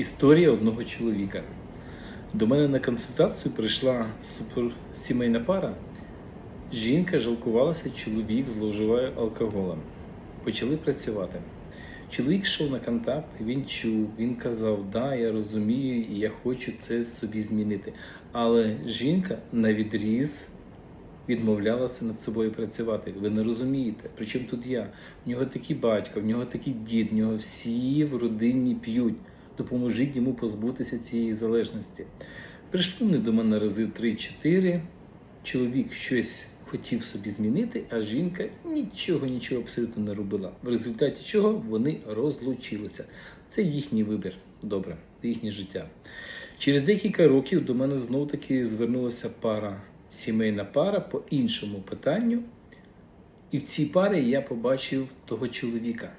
Історія одного чоловіка. До мене на консультацію прийшла суперсімейна пара. Жінка жалкувалася, чоловік зловживає алкоголем. Почали працювати. Чоловік йшов на контакт, він чув, він казав, да, я розумію, і я хочу це собі змінити. Але жінка на відріз відмовлялася над собою працювати. Ви не розумієте, при чому тут я? В нього такий батько, в нього такий дід, в нього всі в родині п'ють. Допоможіть йому позбутися цієї залежності. Прийшли вони до мене рази 3-4. Чоловік щось хотів собі змінити, а жінка нічого, нічого абсолютно не робила. В результаті чого вони розлучилися. Це їхній вибір. Добре, їхнє життя. Через декілька років до мене знов таки звернулася пара, сімейна пара по іншому питанню. І в цій парі я побачив того чоловіка.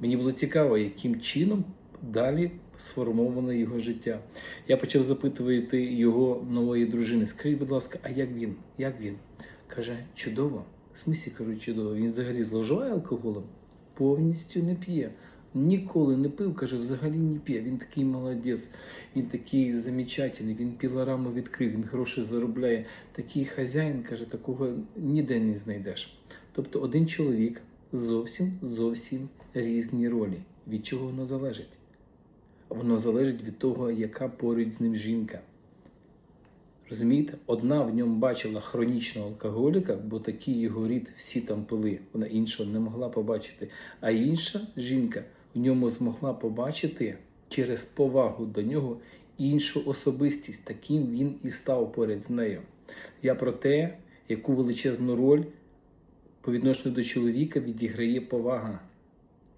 Мені було цікаво, яким чином далі сформоване його життя. Я почав запитувати його нової дружини. Скажіть, будь ласка, а як він? Як він? Каже, чудово. В смислі кажу, чудово. Він взагалі зловживає алкоголем? Повністю не п'є. Ніколи не пив, каже, взагалі не п'є. Він такий молодець, він такий замечательний, він пілораму відкрив, він гроші заробляє. Такий хазяїн, каже, такого ніде не знайдеш. Тобто один чоловік зовсім зовсім різні ролі. Від чого воно залежить? Воно залежить від того, яка поруч з ним жінка. Розумієте? Одна в ньому бачила хронічного алкоголіка, бо такий його рід всі там пили. Вона іншого не могла побачити. А інша жінка в ньому змогла побачити через повагу до нього іншу особистість. Таким він і став поряд з нею. Я про те, яку величезну роль по відношенню до чоловіка відіграє повага.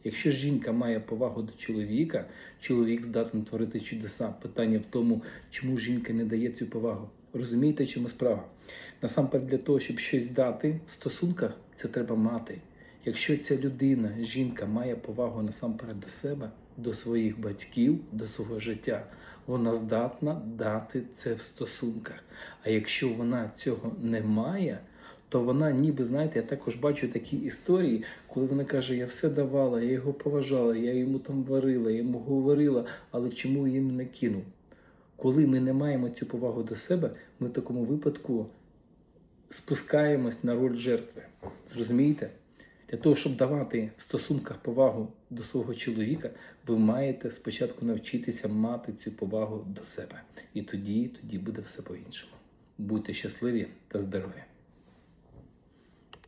Якщо жінка має повагу до чоловіка, чоловік здатен творити чудеса. Питання в тому, чому жінка не дає цю повагу. Розумієте, чому справа? Насамперед, для того, щоб щось дати в стосунках, це треба мати. Якщо ця людина, жінка, має повагу насамперед до себе, до своїх батьків, до свого життя, вона здатна дати це в стосунках. А якщо вона цього не має, то вона ніби, знаєте, я також бачу такі історії, коли вона каже, я все давала, я його поважала, я йому там варила, я йому говорила, але чому їм не кинув? Коли ми не маємо цю повагу до себе, ми в такому випадку спускаємось на роль жертви. Зрозумієте? Для того, щоб давати в стосунках повагу до свого чоловіка, ви маєте спочатку навчитися мати цю повагу до себе. І тоді, тоді буде все по-іншому. Будьте щасливі та здорові!